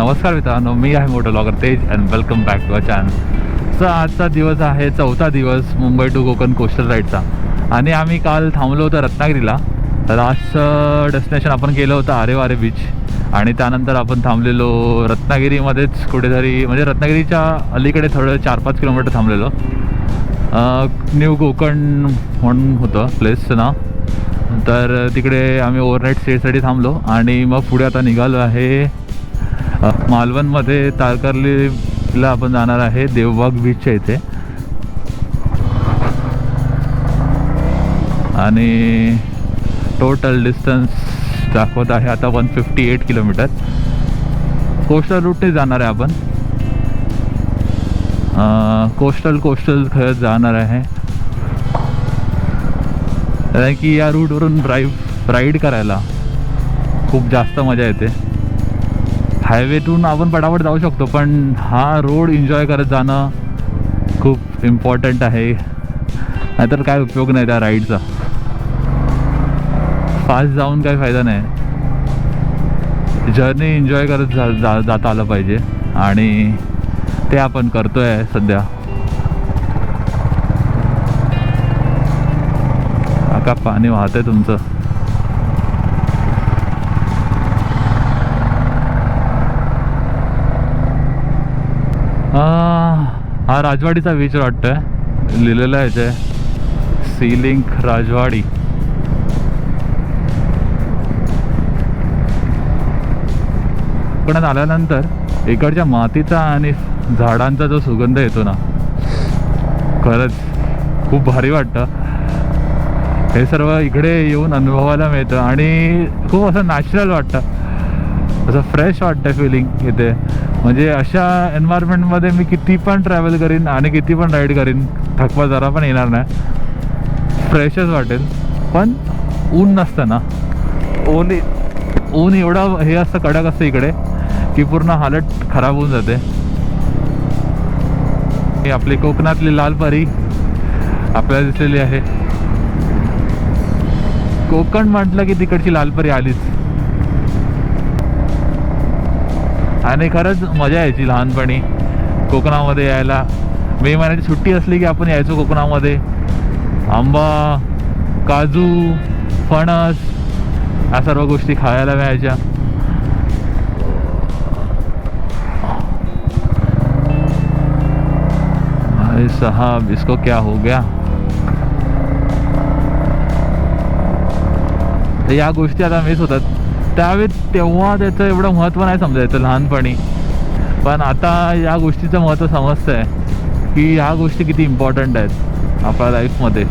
नमस्कार मित्रांनो मी आहे मोठं vlogger Tej and welcome back to a channel sir आजचा दिवस आहे चौथा दिवस मुंबई टू कोकण कोस्टल राईडचा आणि आम्ही काल थांबलो होतो रत्नागिरीला. लास्टचं डेस्टिनेशन आपण केलं होतं आरे वारे बीच आणि त्यानंतर आपण थांबलेलो रत्नागिरीमध्येच कुठेतरी म्हणजे रत्नागिरीच्या अलीकडे थोडं चार पाच किलोमीटर थांबलेलो. न्यू कोकण म्हणून होतं प्लेसचं नाव. तर तिकडे आम्ही ओव्हरनाईट स्टेसाठी थांबलो. आणि मग पुढे आता निघालो आहे मालवणमध्ये तारकर्लीला आपण जाणार आहे देवबाग बीचच्या इथे. आणि टोटल डिस्टन्स दाखवत आहे आता one fifty eight kilometre coastal रूटने जाणार आहे आपण. कोस्टल कोस्टल खरंच जाणार आहे. कारण की या रूटवरून ड्राईव्ह राईड करायला खूप जास्त मजा येते. हायवेतून आपण पटापट जाऊ शकतो पण हा रोड एन्जॉय करत जाणं खूप इम्पॉर्टंट आहे. नाहीतर काय उपयोग नाही त्या राईडचा फास्ट जाऊन काही फायदा नाही. जर्नी एन्जॉय करत जा, जा जाता आलं पाहिजे आणि ते आपण करतो आहे सध्या. का पाणी वाहतंय तुमचं आ, हा राजवाडीचा बीच वाटतं लिहिलेलं आहे ते. सीलिंक राजवाडी. कोकणात आल्यानंतर इकडच्या मातीचा आणि झाडांचा जो सुगंध येतो ना खरंच खूप भारी वाटतं. हे सर्व इकडे येऊन अनुभवायला मिळतं आणि खूप असं नॅचरल वाटतं. असं फ्रेश वाटतं फिलिंग इथे. म्हणजे अशा एन्व्हायरमेंटमध्ये मी किती पण ट्रॅव्हल करीन आणि किती पण राईड करीन थकवा जरा पण येणार नाही. फ्रेशच वाटेल. पण ऊन नसतं ना. ऊन ऊन एवढं हे असतं कडक असतं इकडे की पूर्ण हालत खराब होऊन जाते. ही आपली कोकणातली लाल परी आपल्याला दिसलेली आहे. कोकण म्हटलं की तिकडची लालपरी आलीच. आणि खरंच मजा यायची लहानपणी. कोकणामध्ये यायला. मे महिन्याची सुट्टी असली की आपण यायचो कोकणामध्ये. आंबा काजू फणस या सर्व गोष्टी खायला मिळायच्या. साहब इसको क्या हो गया? तर या गोष्टी आता मिस होतात. त्यावेळी तेव्हा त्याचं एवढं महत्त्व नाही समजायचं लहानपणी. पण आता या गोष्टीचं महत्त्व समजतं आहे की ह्या गोष्टी किती इम्पॉर्टंट आहेत आपल्या लाईफमध्ये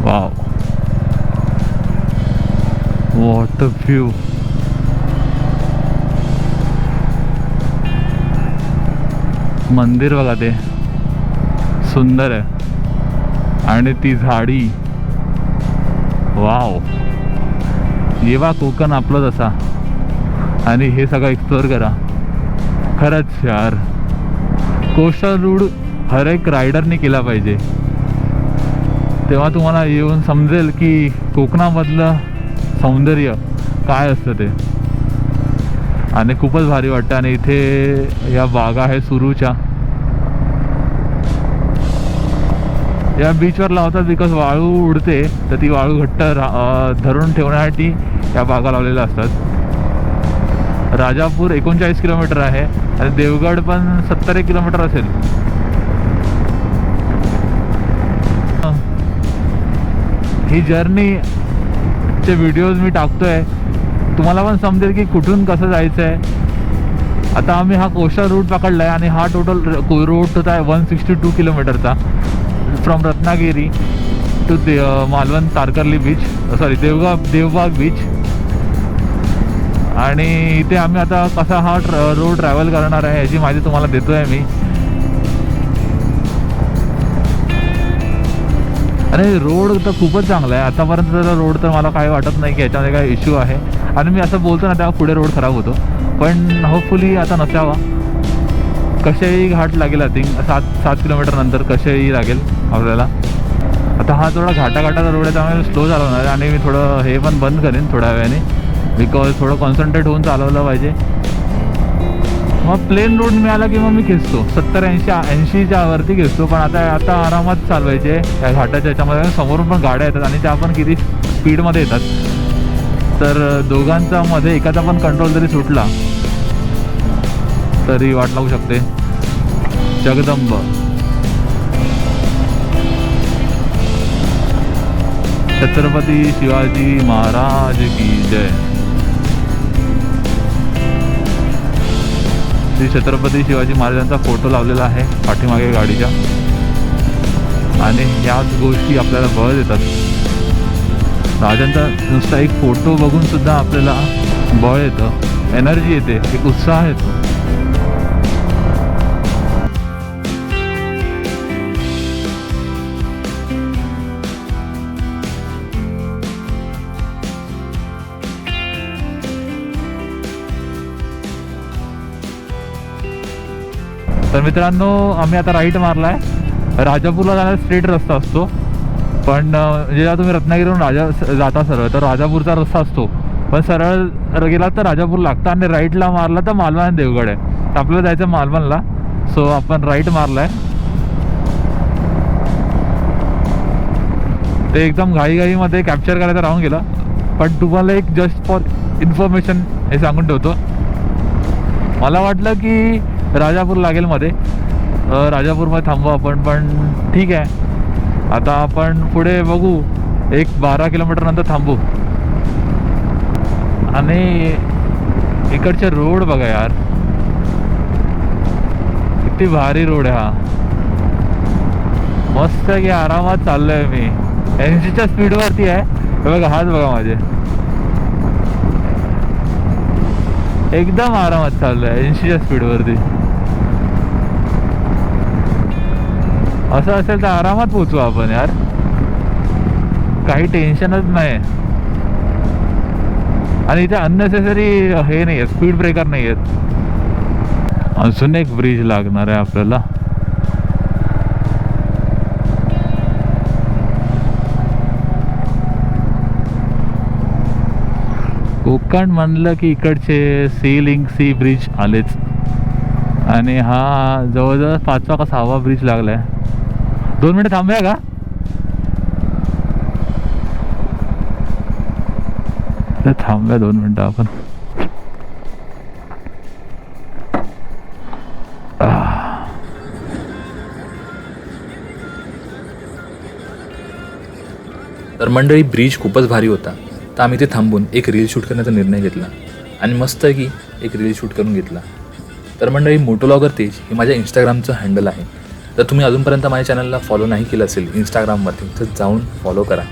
वाव व्हॉट अ व्ह्यू मंदिर बघा ते. सुंदर आहे. आणि ती झाडी. वाव. येवा कोकण आपलं असा आणि हे सगळं एक्सप्लोअर करा. खरंच यार. कोस्टल रूड हर एक रायडरने केला पाहिजे. तेव्हा तुम्हाला येऊन समजेल की कोकणामधलं सौंदर्य काय असतं ते. आणि खूपच भारी वाटतं. आणि इथे या बागा आहे सुरूच्या. या बीचवर लावतात बिकॉज वाळू उडते तर ती वाळू घट्ट धरून ठेवण्यासाठी या बागा लावलेल्या असतात. राजापूर एकोणचाळीस किलोमीटर आहे. आणि देवगड पण सत्तर एक किलोमीटर असेल. ही जर्नी चे व्हिडिओज मी टाकतोय. तुम्हाला पण समजेल की कुठून कसं जायचं आहे आता आम्ही हा कोस्टल रूट पकडला आहे आणि हा टोटल रूट होता आहे वन सिक्स्टी टू किलोमीटरचा from Ratnagiri to the Malvan Tarkarli beach sorry Devgaon Devbag beach आणि इथे आम्ही आता कसा हा ट्र रोड ट्रॅव्हल करणार आहे याची माहिती तुम्हाला देतो आहे मी. आणि रोड तर खूपच चांगला आहे. आतापर्यंत तर रोड तर मला काही वाटत नाही की याच्यामध्ये काही इश्यू आहे. आणि मी असं बोलतो ना तेव्हा पुढे रोड खराब होतो. पण होपफुली आता नसावा. कसेही घाट लागेल आय थिंक सात सात किलोमीटर नंतर कशेही लागेल आपल्याला. आता हा थोडा घाटाघाटाचा रोड आहे त्यामुळे स्लो चालवणार होणार आणि मी थोडं हे पण बंद करेन थोड्या वेळाने बिकॉज थोडं कॉन्सन्ट्रेट होऊन चालवलं पाहिजे. मग प्लेन रोड मिळाला की मग मी खेचतो. सत्तर ऐंशी ऐंशीच्या वरती खेचतो. पण आता आता आरामात चालवायचे या घाटाच्या याच्यामध्ये. समोरून पण गाड्या येतात आणि त्या पण किती स्पीडमध्ये येतात. तर दोघांचा मध्ये एकाचा पण कंट्रोल जरी सुटला तरी वाट लागू शकते. जगदंब. छत्रपती शिवाजी महाराज की जय. श्री छत्रपती शिवाजी महाराजांचा फोटो लावलेला आहे पाठीमागे गाडीच्या. आणि ह्याच गोष्टी आपल्याला बळ देतात. राजांचा नुसता एक फोटो बघून सुद्धा आपल्याला बळ येतं एनर्जी येते एक उत्साह येतो. तर मित्रांनो आम्ही आता राईट मारलाय. राजापूरला जाणारा स्ट्रेट रस्ता असतो. पण म्हणजे जेव्हा तुम्ही रत्नागिरीवरून राजा जाता सरळ तर राजापूरचा रस्ता असतो. पण सरळ गेला तर राजापूर लागतं आणि राईटला मारला तर मालवण आणि देवगड आहे. आपल्याला जायचं मालवणला. सो आपण राईट मारलाय. ते एकदम घाईघाईमध्ये कॅप्चर करायचं राहून गेलं. पण तुम्हाला एक जस्ट फॉर इन्फॉर्मेशन हे सांगून ठेवतो. मला वाटलं की राजापूर लागेल मध्ये. राजापूरमध्ये थांबू आपण पण ठीक आहे. आता आपण पुढे बघू. एक बारा किलोमीटर नंतर थांबू. आणि इकडचे रोड बघा यार. किती भारी रोड आहे हा. मस्त की आरामात चाललोय मी. ऐंशीच्या स्पीडवरती आहे. बघा हाच बघा माझे. एकदम आरामात चाललोय स्पीड स्पीडवरती. असं असेल तर आरामात पोचू आपण यार. काही टेन्शनच नाही. आणि इथे अननेसेसरी हे नाही आहे स्पीड ब्रेकर नाही आहेत अजून एक ब्रिज लागणार आहे आपल्याला. कोकण म्हणलं की इकडचे सी लिंक सी ब्रिज आलेच. आणि हा जवळजवळ पाचवा का सहावा ब्रिज लागलाय. दोन मिनिटं थांबूया का? तर थांबूया दोन मिनटं आपण. तर मंडळी ब्रिज खूपच भारी होता. तर आम्ही ते थांबून एक रील शूट करण्याचा निर्णय घेतला. आणि मस्त की एक रील शूट करून घेतला. तर मंडळी मोटोलॉगर तेज हे माझ्या इंस्टाग्रामचं हँडल आहे. तर तुम्ही अजूनपर्यंत माझ्या चॅनलला फॉलो नाही केलं असेल इंस्टाग्रामवरती तर जाऊन फॉलो करा.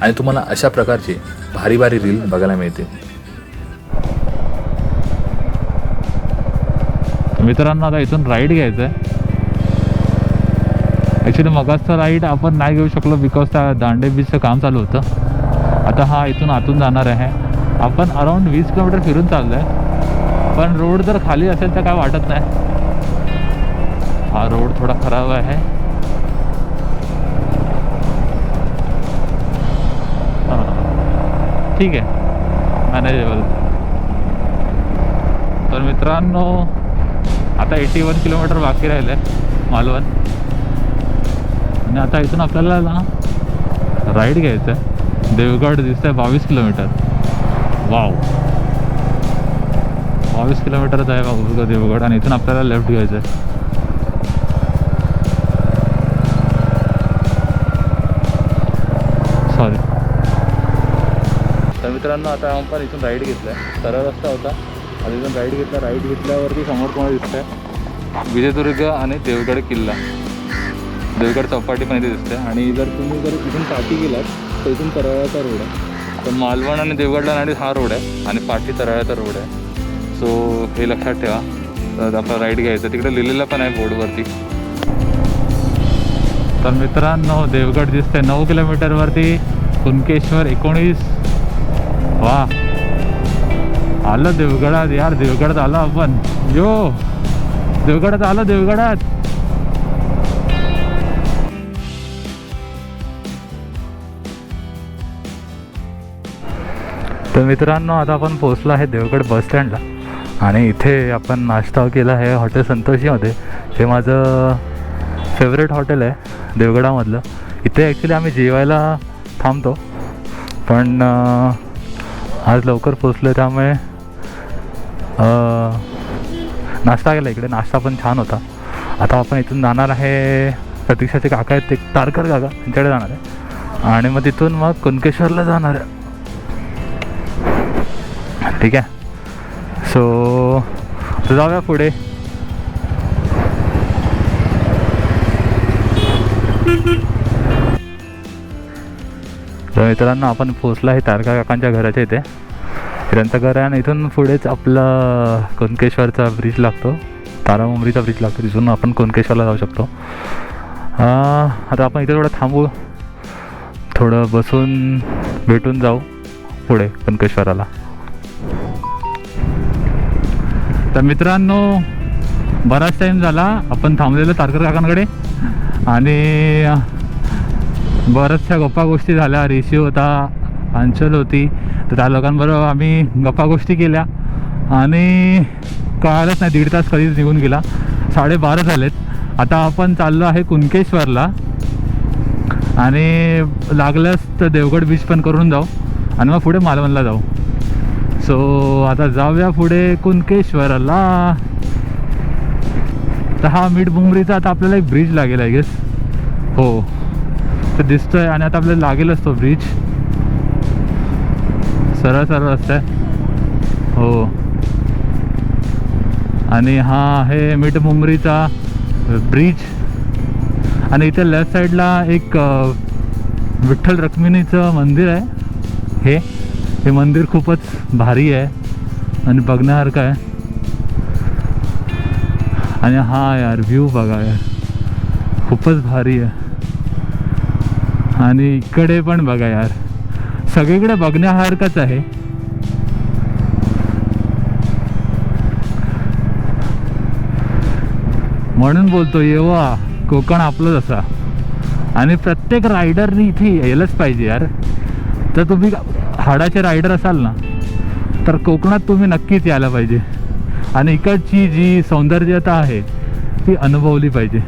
आणि तुम्हाला अशा प्रकारचे भारी भारी रील बघायला मिळते मित्रांनो आता इथून राईड घ्यायचं आहे ॲक्च्युली मगाचं राईड आपण नाही घेऊ शकलो बिकॉज त्या दांडे बीचचं काम चालू होतं. आता हा इथून आतून जाणार आहे. आपण अराऊंड वीस किलोमीटर फिरून चाललो आहे पण रोड जर खाली असेल तर काय वाटत नाही. हा रोड थोडा खराब आहे ठीक आहे मॅनेजेबल तर मित्रांनो आता एटी वन किलोमीटर बाकी राहिलं आहे मालवण आणि आता इथून आपल्याला ना राईड घ्यायचं आहे देवगड दिसतंय बावीस किलोमीटर. वाव बावीस किलोमीटरच आहे बाबू देवगड. आणि इथून आपल्याला लेफ्ट घ्यायचं आहे सॉरी. तर मित्रांनो आता आपण इथून राईड घेतला आहे सरळ रस्ता होता. आता इथून राईड घेतला. राईड घेतल्यावरती समोर तुम्हाला दिसतंय विजयदुर्ग आणि देवगड किल्ला. देवगड चौपाटी पण इथे दिसते आणि जर तुम्ही जर इथून पाठी गेलात तर इथून तरळ्याचा रोड आहे. तर मालवण आणि देवगडला आणि हा रोड आहे आणि पाठी तराळ्याचा रोड आहे. सो हे लक्षात ठेवा. तर आपला राईड घ्यायचं तिकडे लिहिलेलं पण आहे बोर्डवरती तर मित्रांनो देवगड दिसते नऊ किलोमीटरवरती कुणकेश्वर एकोणीस. वा. आलं देवगडात यार देवगडात आलो आपण. यो. देवगडात आलो देवगडात. तर मित्रांनो आता आपण पोहोचलो आहे देवगड बस स्टँडला. आणि इथे आपण नाश्ता केला आहे हॉटेल संतोषीमध्ये. हे माझं फेवरेट हॉटेल आहे देवगडामधलं. इथे ॲक्च्युली आम्ही जेवायला थांबतो. पण आज लवकर पोचलो त्यामुळे नाश्ता केला इकडे. नाश्ता पण छान होता. आता आपण इथून जाणार आहे प्रतीक्षाचे काका आहेत ते तारकर काका त्यांच्याकडे जाणार आहे. आणि मग तिथून मग कुणकेश्वरला जाणार आहे. ठीक आहे. सो जाऊया पुढे. तर मित्रांनो आपण पोचलो आहे तारका काकांच्या घराच्या इथे. त्यांचं घर आहे आणि इथून पुढेच आपला कुणकेश्वरचा ब्रिज लागतो. तारामुंबरीचा ब्रिज लागतो. तिथून आपण कुणकेश्वरला जाऊ शकतो. आता आपण इथे थोडं थांबू. थोडं बसून भेटून जाऊ पुढे कुणकेश्वराला तर मित्रांनो बराच टाईम झाला. आपण थांबलेलो तारकर काकांकडे. आणि बऱ्याचशा गप्पा गोष्टी झाल्या. ऋषी होता अंचल होती. तर त्या लोकांबरोबर आम्ही गप्पा गोष्टी केल्या. आणि कळालंच नाही दीड तास कधीच निघून गेला. साडेबारा झालेत. आता आपण चाललो आहे कुणकेश्वरला. आणि लागल्यास तर देवगड बीच पण करून जाऊ. आणि मग पुढे मालवणला जाऊ. सो आता जाऊया पुढे कुणकेश्वरला. तर हा मिठ बुंगरीचा आता आपल्याला एक ब्रिज लागेल आय गेस हो. मस्त दिसतोय आणि आता आपल्याला लागेलच तो ब्रिज सरळ सरळ रस्ता आहे हो. आणि हा आहे मिठ मुंबरीचा ब्रिज आणि इथे लेफ्ट साईडला एक विठ्ठल रक्मिणीचं मंदिर आहे. हे हे मंदिर खूपच भारी आहे आणि बघण्यासारखं आहे. आणि हा यार व्ह्यू बघा यार. खूपच भारी आहे. आणि इकडे पण बघा यार. सगळीकडे बघण्यासारखंच आहे. म्हणून बोलतो येवा कोकण आपलंच असा आणि प्रत्येक रायडरनी इथे यायलाच पाहिजे यार. तर तुम्ही हाडाचे रायडर असाल ना तर कोकणात तुम्ही नक्कीच यायला पाहिजे. आणि इकडची जी सौंदर्यता आहे ती अनुभवली पाहिजे.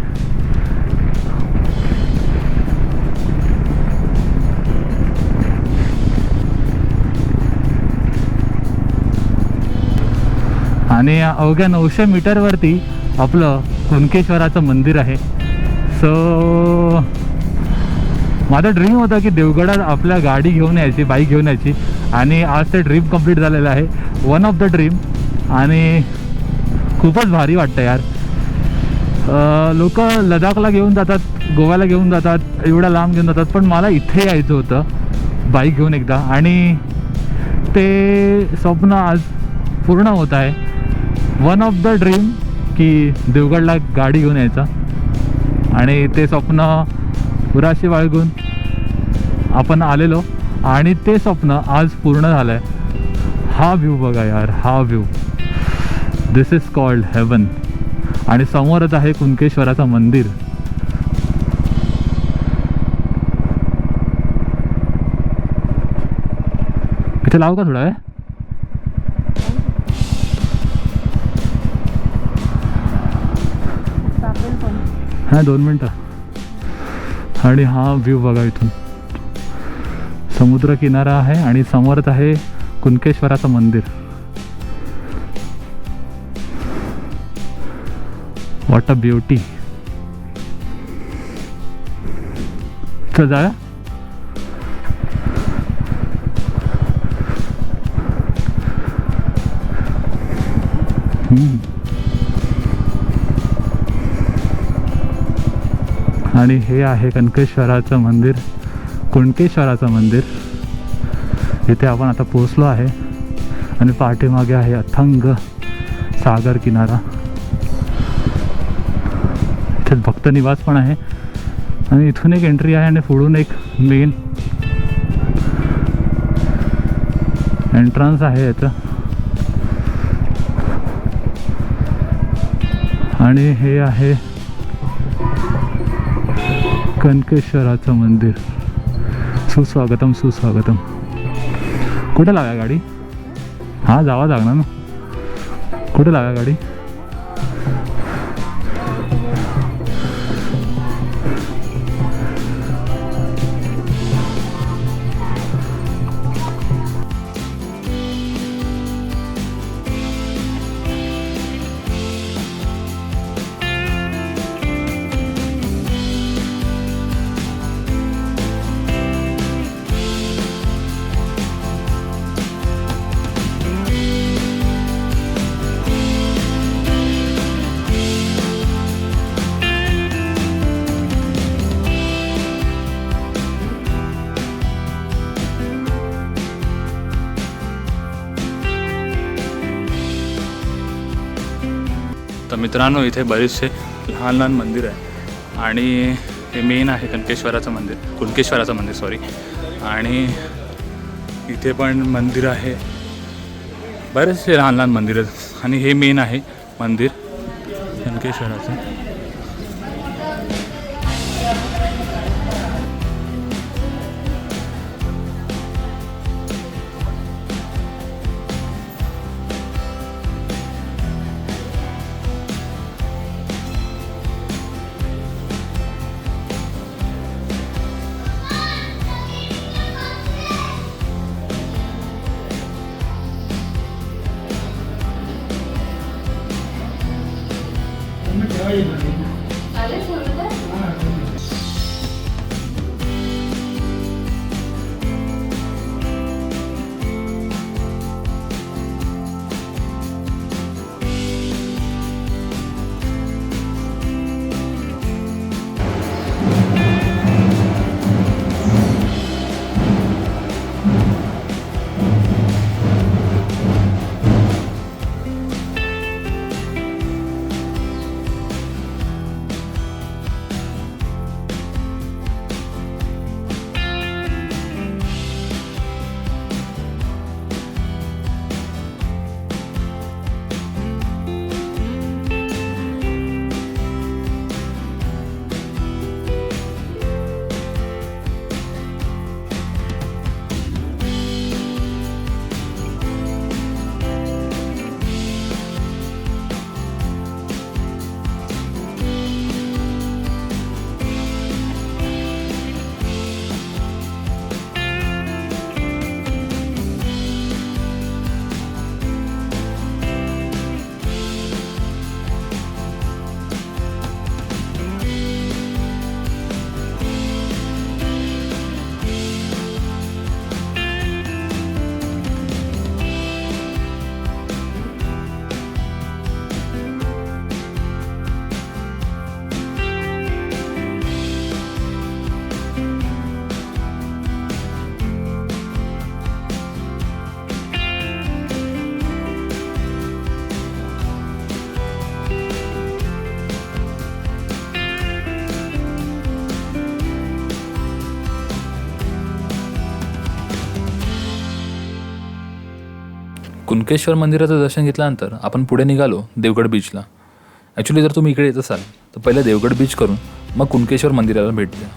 आणि अवघ्या नऊशे मीटरवरती आपलं कुणकेश्वराचं मंदिर आहे. सो माझा ड्रीम होता की देवगडात आपल्या गाडी घेऊन यायची बाईक घेऊन यायची. आणि आज ते ड्रीम कंप्लीट झालेलं आहे. वन ऑफ द ड्रीम आणि खूपच भारी वाटतं यार. लोक लडाखला घेऊन जातात गोव्याला घेऊन जातात एवढ्या लांब घेऊन जातात पण मला इथे यायचं होतं बाईक घेऊन एकदा. आणि ते स्वप्न आज पूर्ण होत आहे. वन ऑफ द ड्रीम की देवगडला गाडी घेऊन यायचा. आणि ते स्वप्न पुराशी बाळगून आपण आलेलो. आणि ते स्वप्न आज पूर्ण झालं आहे हा व्ह्यू बघा यार हा view this is called heaven आणि समोरच आहे कुणकेश्वराचं मंदिर. इथे लावू का थोडा वेळ? हां दोन मिनटं. आणि हा व्ह्यू बघा इथून. समुद्र किनारा आहे आणि समोरच आहे कुणकेश्वराचं मंदिर. वॉट अ ब्युटी चल जाऊया. आणि हे आहे कनकेश्वराचं मंदिर कुणकेश्वराचं मंदिर. इथे आपण आता पोचलो आहे आणि पाठीमागे आहे अथंग सागर किनारा. इथे भक्त निवास पण आहे. आणि इथून एक एंट्री आहे आणि पुढून एक मेन एंट्रन्स आहे याचं. आणि हे आहे कनकेश्वराचं मंदिर. सुस्वागतम सुस्वागतम. कुठे लाव्या गाडी? हां जावा लागणार ना. कुठे लाव्या गाडी? मित्रांनो इथे बरेचसे लहान लहान मंदिर आहे. आणि हे मेन आहे कनकेश्वराचं मंदिर कुणकेश्वराचं मंदिर सॉरी आणि इथे पण मंदिर आहे. बरेचसे लहान लहान मंदिर. आहेत आणि हे मेन आहे मंदिर कनकेश्वराचं. कुणकेश्वर मंदिराचं दर्शन घेतल्यानंतर आपण पुढे निघालो देवगड बीचला ॲक्च्युली जर तुम्ही इकडे येत असाल तर पहिले देवगड बीच करून मग कुणकेश्वर मंदिराला भेट द्या.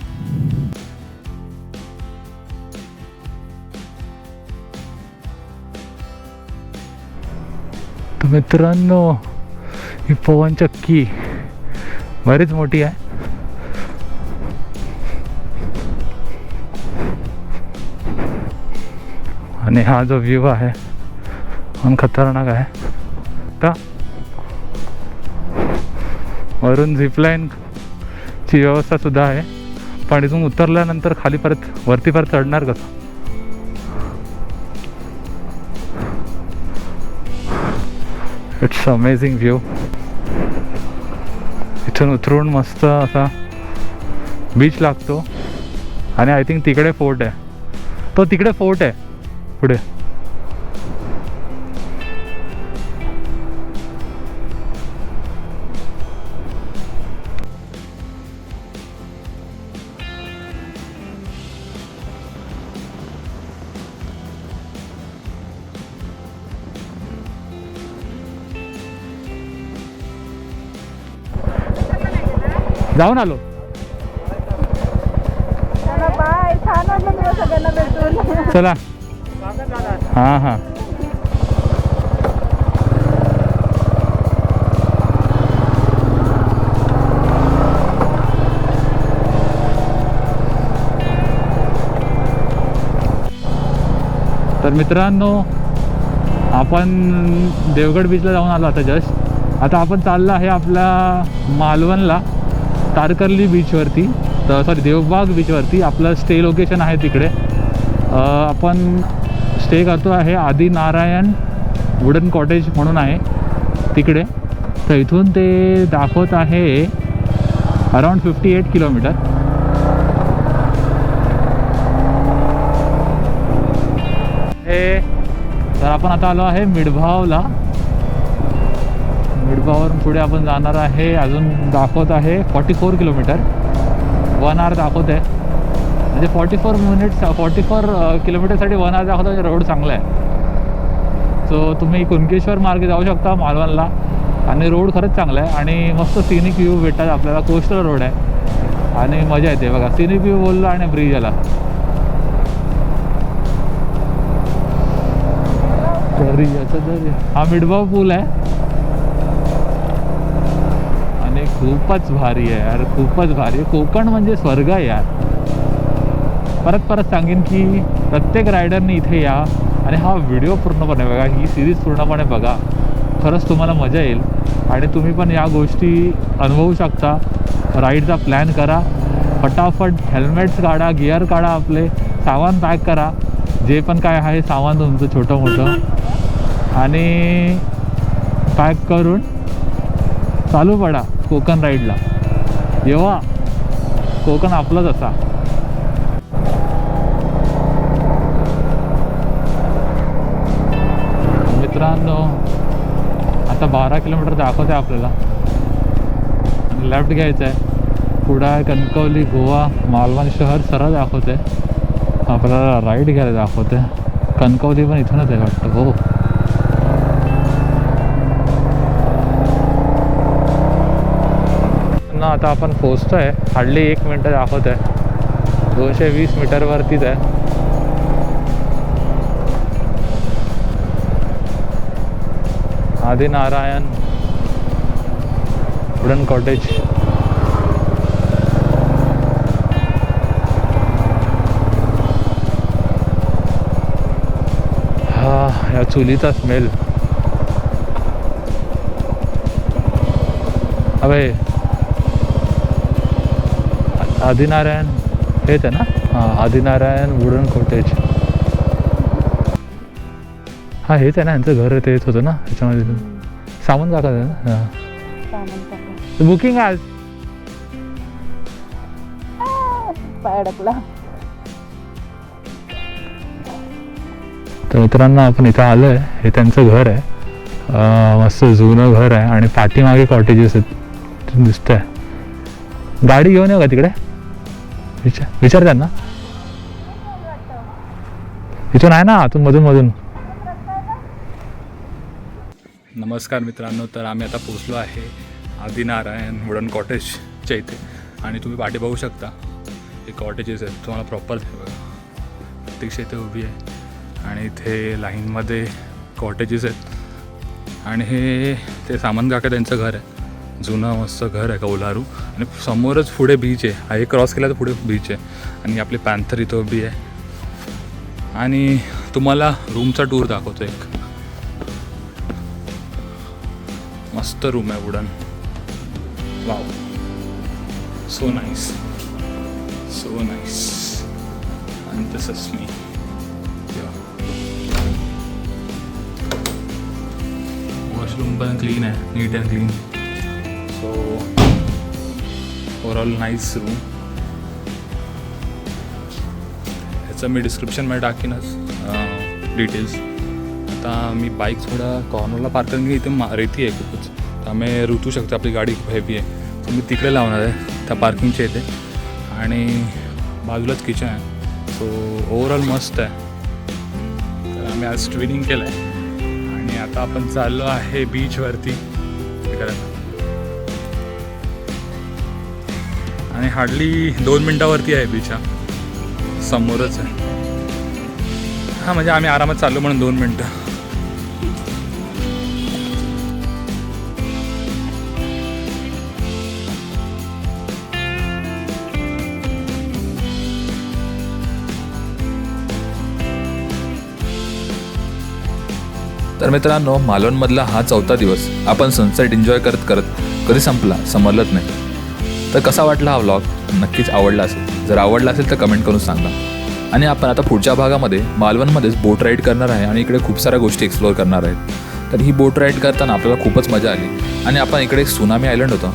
तर मित्रांनो ही पवनचक्की बरीच मोठी आहे. आणि हा जो व्ह्यू आहे पण खतरनाक आहे. आता वरून झिपलाईनची व्यवस्था सुद्धा आहे. पण इथून उतरल्यानंतर खाली परत वरती परत चढणार कसं? इट्स अमेझिंग व्ह्यू इथून उतरून मस्त असा बीच लागतो. आणि आय थिंक तिकडे फोर्ट आहे. तो तिकडे फोर्ट आहे. पुढे. जाऊन आलो. चला बाय. छान वाटलं तुला सगळ्यांना भेटून. चला. हां हां. तर मित्रांनो आपण देवगड बीचला जाऊन आलो आता जस्ट आता आपण चाललो आहे आपल्या मालवणला. तारकर्ली बीचवरती तर सॉरी देवबाग बीचवरती आपलं स्टे लोकेशन आहे तिकडे. आपण स्टे करतो आहे आदिनारायण वुडन कॉटेज म्हणून आहे तिकडे. तर इथून ते दाखवत आहे अराऊंड फिफ्टी एट किलोमीटर हे तर आपण आता आलो आहे मिडभावला. मिडभाववरून पुढे आपण जाणार आहे अजून दाखवत आहे forty four kilometre. One hour दाखवत आहे. म्हणजे forty four minutes forty four किलोमीटरसाठी one hour दाखवतो म्हणजे रोड चांगला आहे. सो तुम्ही कुणकेश्वर मार्गे जाऊ शकता मालवणला. आणि रोड खरंच चांगला आहे. आणि मस्त सिनिक व्ह्यू भेटतात आपल्याला. कोस्टल रोड आहे. आणि मजा येते बघा. सिनिक व्ह्यू बोललो आणि ब्रिज आला. दर्याचा दर्या हा मिडभाव पूल आहे. खूपच भारी आहे यार खूपच भारी आहे. कोकण म्हणजे स्वर्ग आहे यार. परत परत सांगेन की प्रत्येक रायडरने इथे या आणि हा व्हिडिओ पूर्णपणे बघा ही सिरीज पूर्णपणे बघा. खरंच तुम्हाला मजा येईल. आणि तुम्ही पण या गोष्टी अनुभवू शकता. राईडचा प्लॅन करा. फटाफट हेल्मेट्स काढा गिअर काढा आपले सामान पॅक करा. जे पण काय आहे सामान तुमचं छोटं मोठं आणि पॅक करून चालू पडा. कोकण राईडला येवा. कोकण आपलंच असा. मित्रांनो आता बारा किलोमीटर दाखवत आहे आपल्याला. लेफ्ट घ्यायचं आहे पुढं आहे कणकवली गोवा मालवण शहर सरळ दाखवते आपल्याला राईट घ्यायला दाखवते कणकवली पण इथूनच आहे वाटतं. हो. आता आपण पोचतो आहे हार्डली एक मिनटं दाखवत आहे. दोनशे वीस मीटरवरतीच आहे. Adinarayan wooden cottage. हा या चुलीचा स्मेल अबे आदिनारायण हेच आहे ना? हां आदिनारायण वुडन कॉटेज. हा हेच आहे ना यांचं घर तेच होतं ना ह्याच्यामध्ये सामान आहे ना? हां. बुकिंग आज. तर मित्रांनो आपण इथं आलो आहे हे त्यांचं घर आहे. मस्त जुनं घर आहे आणि पाठीमागे कॉटेजेस आहेत. दिसतंय. गाडी घेऊन येऊ का तिकडे? विचार विचार त्यांना. इथून आहे ना आतून मधून मधून. नमस्कार मित्रांनो तर आम्ही आता पोचलो आहे आदिनारायण वुडन कॉटेजच्या इथे. आणि तुम्ही पाठी बघू शकता हे कॉटेजेस आहेत. तुम्हाला प्रॉपर प्रत्यक्ष इथे उभी आहे. आणि इथे लाईनमध्ये कॉटेजेस आहेत. आणि हे ते सामान काका त्यांचं घर आहे. जुनं मस्त घर आहे कौलारू आणि समोरच पुढे बीच आहे. हा एक क्रॉस केला तर पुढे बीच आहे. आणि आपली पॅन्थर इथं बी आहे. आणि तुम्हाला रूमचा टूर दाखवतो एक. मस्त रूम आहे wooden wow so nice so nice आणि तसंच मी वॉशरूम पण क्लीन आहे. Neat and clean so overall nice room ह्याचं मी डिस्क्रिप्शनमध्ये टाकीनच डिटेल्स आता मी बाईक थोडा कॉर्नरला पार्क करून इथे मा रेती आहे खूपच. त्यामुळे ऋतू शकते आपली गाडी खूप हेवी आहे. तर मी तिकडे लावणार आहे त्या पार्किंगच्या इथे. आणि बाजूलाच किचन आहे. सो ओवरऑल मस्त आहे. तर आम्ही आज ट्विनिंग केलं आहे आणि आता आपण चाललो आहे बीचवरती करायला हार्डली दोन मिनटावरती आहे बीच. समोरच आहे. हां म्हणजे आम्ही आरामात चाललो म्हणून दोन मिनटं. तर मित्रांनो मालवणमधला हा चौथा दिवस आपण सनसेट एन्जॉय करत करत कधी संपला? समजलंच नाही. तर कसा वाटला हा व्लॉग नक्कीच आवडला असेल. जर आवडला असेल तर कमेंट करून सांगा. आणि आपण आता पुढच्या भागामध्ये मालवणमध्येच बोट राईड करणार आहे आणि इकडे खूप साऱ्या गोष्टी एक्सप्लोअर करणार आहेत. तर ही बोट राईड करताना आपल्याला खूपच मजा आली. आणि आपण इकडे एक सुनामी आयलंड होतं.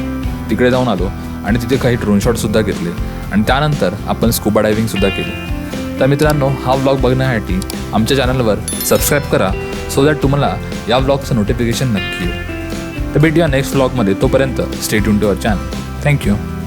तिकडे जाऊन आलो. आणि तिथे काही ड्रोन शॉटसुद्धा घेतले. आणि त्यानंतर आपण स्कुबा डायव्हिंगसुद्धा केली. तर मित्रांनो हा व्लॉग बघण्यासाठी आमच्या चॅनलवर सबस्क्राईब करा सो दॅट तुम्हाला या व्लॉगचं नोटिफिकेशन नक्की येईल. तर भेटूया नेक्स्ट व्लॉगमध्ये तोपर्यंत stay युन to our channel Thank you.